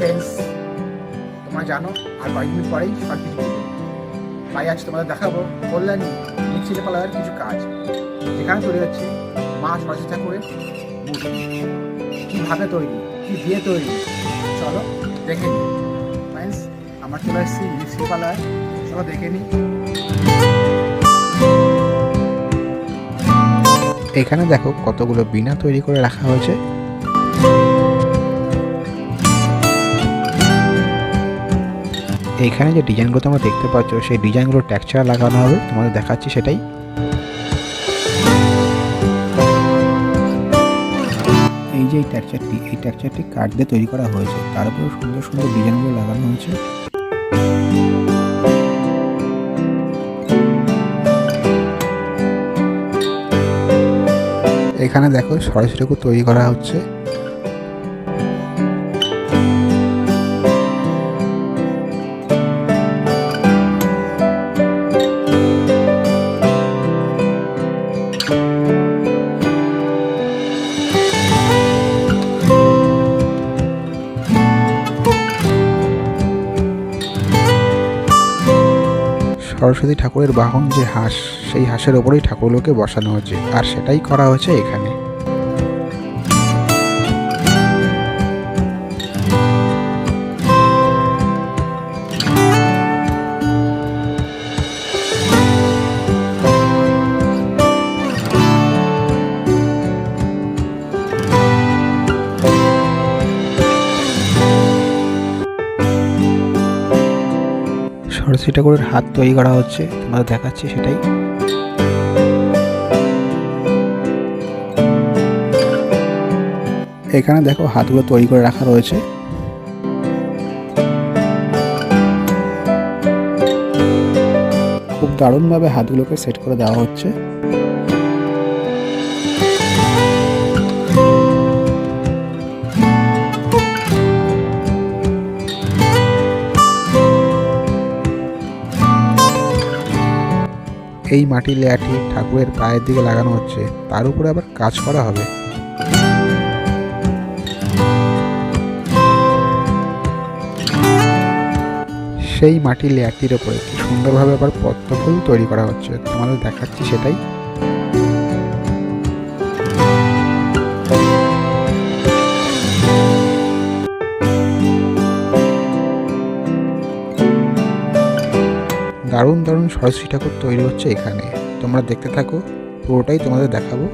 Friends তোমরা জানো, আর কয়েক মিনিট পরেই সব কিছু তাই আজ তোমাদের দেখাবো কল্যাণী মিছিল পালার কিছু কাজ। যেখানে তৈরি হচ্ছে মা সরস্বতী ঠাকুরের মূর্তি কীভাবে তৈরি, কী দিয়ে তৈরি? চলো দেখে নিই। ফ্রেন্ডস আমার চলে এসেছি মিছিল পালার। চলো দেখে নিই। এখানে দেখো কতগুলো বিনা তৈরি করে রাখা হয়েছে। এইখানে যে ডিজাইনগুলো তোমরা দেখতে পাচ্ছ, সেই ডিজাইনগুলো টেক্সচার লাগানো হবে। তোমাদের দেখাচ্ছি সেটাই। এই যে এই টেক্সচারটি এই টেক্সচারটি কাঠ দিয়ে তৈরি করা হয়েছে। তার উপরে সুন্দর সুন্দর ডিজাইনগুলো লাগানো হয়েছে। এখানে দেখো সরস্বতী ঠাকুর তৈরি করা হচ্ছে। সরস্বতী ঠাকুরের বাহন যে হাঁস, সেই হাঁসের ওপরেই ঠাকুরগুলোকে বসানো হয়েছে আর সেটাই করা হয়েছে এখানে। সরস্বতী ঠাকুরের হাত তৈরি করা হচ্ছে, তোমাদের দেখাচ্ছি সেটাই। এখানে দেখো হাতগুলো তৈরি করে রাখা রয়েছে। খুব দারুণভাবে হাতগুলোকে সেট করে দেওয়া হচ্ছে। এই মাটির লেয়াটি ঠাকুরের পায়ের দিকে লাগানো হচ্ছে, তার উপরে আবার কাজ করা হবে। সেই মাটির লেয়ারটির ওপরে সুন্দরভাবে আবার পদ্ম ফুল তৈরি করা হচ্ছে? তোমাদের দেখাচ্ছি সেটাই। দারুণ দারুণ সরস্বতী ঠাকুর তৈরি হচ্ছে এখানে। তোমরা দেখতে থাকো পুরোটাই তোমাদের দেখাবো।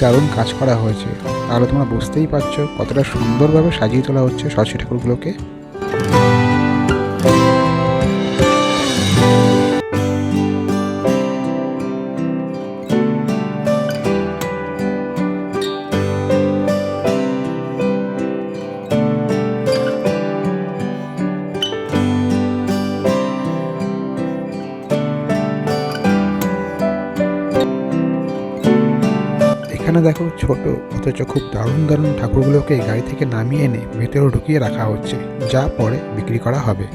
দারুণ কাজ করা হয়েছে। তাহলে তোমরা বুঝতেই পারছ কতটা সুন্দরভাবে সাজিয়ে তোলা হচ্ছে সরস্বতী ঠাকুরগুলোকে। এখানে দেখো ছোট, অথচ খুব দারুণ দারুণ ঠাকুরগুলোকে গাড়ি থেকে নামিয়ে এনে ভেতরে ঢুকিয়ে রাখা হচ্ছে, যা পরে বিক্রি করা হবে।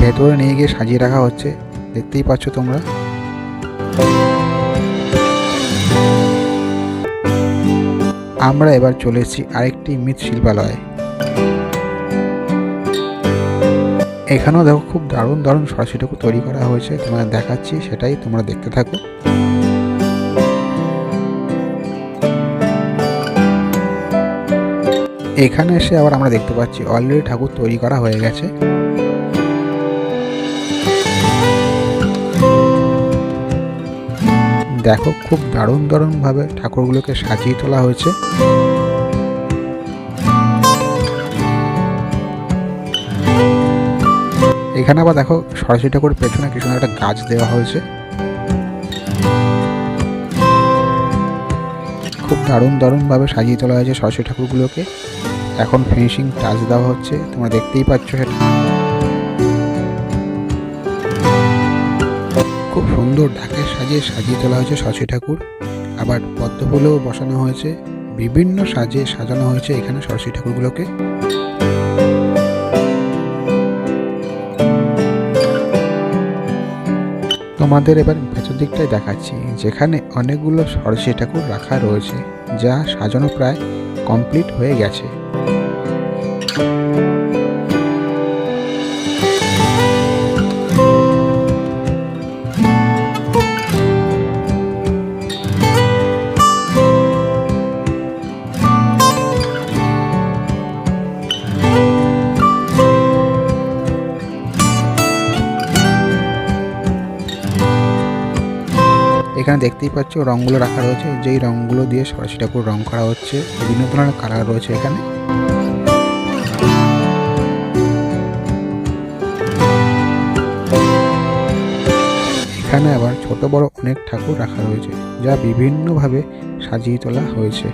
ভেতরে নিয়ে গিয়ে সাজিয়ে রাখা হচ্ছে। দেখতেই পাচ্ছ তোমরা। আমরা এবার চলে এসেছি আরেকটি মৃৎশিল্পালয়ে। এখানেও দেখো খুব দারুণ দারুণ সরাসরিটুকু তৈরি করা হয়েছে। তোমরা দেখাচ্ছি, সেটাই তোমরা দেখতে থাকো। এখানে এসে আবার আমরা দেখতে পাচ্ছি অলরেডি ঠাকুর তৈরি করা হয়ে গেছে। দেখো খুব দারুণ দারুণভাবে ঠাকুরগুলোকে সাজিয়ে তোলা হয়েছে। এখানে আবার দেখো সরস্বতী ঠাকুর পেছনে কিছু একটা গাছ দেওয়া হয়েছে। খুব দারুণ দারুণভাবে সাজিয়ে তোলা হয়েছে সরস্বতী ঠাকুরগুলোকে। এখন ফিনিশিং টাচ দেওয়া হচ্ছে, তোমরা দেখতেই পাচ্ছ সেটা। সুন্দর ঢাকে সাজিয়ে সাজিয়ে তোলা হয়েছে সরস্বতী ঠাকুর। আবার পদ্ম ফুলেও বসানো হয়েছে। বিভিন্ন সাজে সাজানো হয়েছে এখানে সরস্বতী ঠাকুরগুলোকে। তোমাদের এবার ভেতর দিকটাই দেখাচ্ছি, যেখানে অনেকগুলো সরস্বতী ঠাকুর রাখা রয়েছে, যা সাজানো প্রায় কমপ্লিট হয়ে গেছে। এখানে দেখতেই পাচ্ছ রঙগুলো রাখা রয়েছে। যেই রঙগুলো দিয়ে সরাসরি ঠাকুর রং করা হচ্ছে বিভিন্ন ধরনের কালার রয়েছে এখানে। এখানে আবার ছোট বড় অনেক ঠাকুর রাখা রয়েছে, যা বিভিন্নভাবে সাজিয়ে তোলা হয়েছে।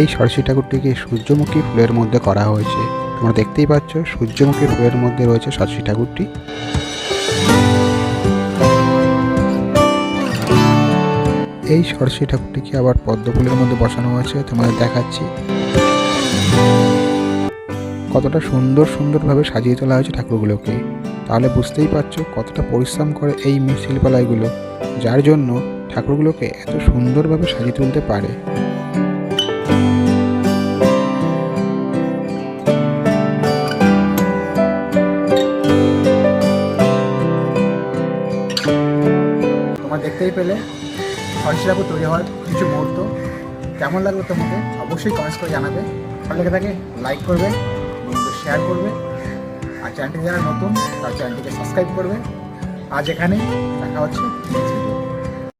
এই সরস্বতী ঠাকুরটিকে সূর্যমুখী ফুলের মধ্যে করা হয়েছে। তোমরা দেখতেই পাচ্ছ, সূর্যমুখী ফুলের মধ্যে রয়েছে সরস্বতী ঠাকুরটি। এই সরস্বতী ঠাকুরটিকে আবার পদ্ম ফুলের মধ্যে বসানো হয়েছে, তোমাদের দেখাচ্ছি। কতটা সুন্দর, সুন্দরভাবে সাজিয়ে তোলা হয়েছে ঠাকুরগুলোকে। তাহলে বুঝতেই পারছ কতটা পরিশ্রম করে এই শিল্পালয়গুলো যার জন্য ঠাকুরগুলোকে এত সুন্দরভাবে সাজিয়ে তুলতে পারে। তোমরা দেখতেই পেলে। ফলশিলাপুর তৈরি হওয়ার কিছু মুহূর্ত। কেমন লাগল তোমাকে অবশ্যই কমেন্টস করে জানাবে। ভালো লেগে থাকে লাইক করবে, বন্ধুদের শেয়ার করবে। আর চ্যানেলটি যারা নতুন, তার চ্যানেলটিকে সাবস্ক্রাইব করবে। আজ এখানেই, দেখা হচ্ছে।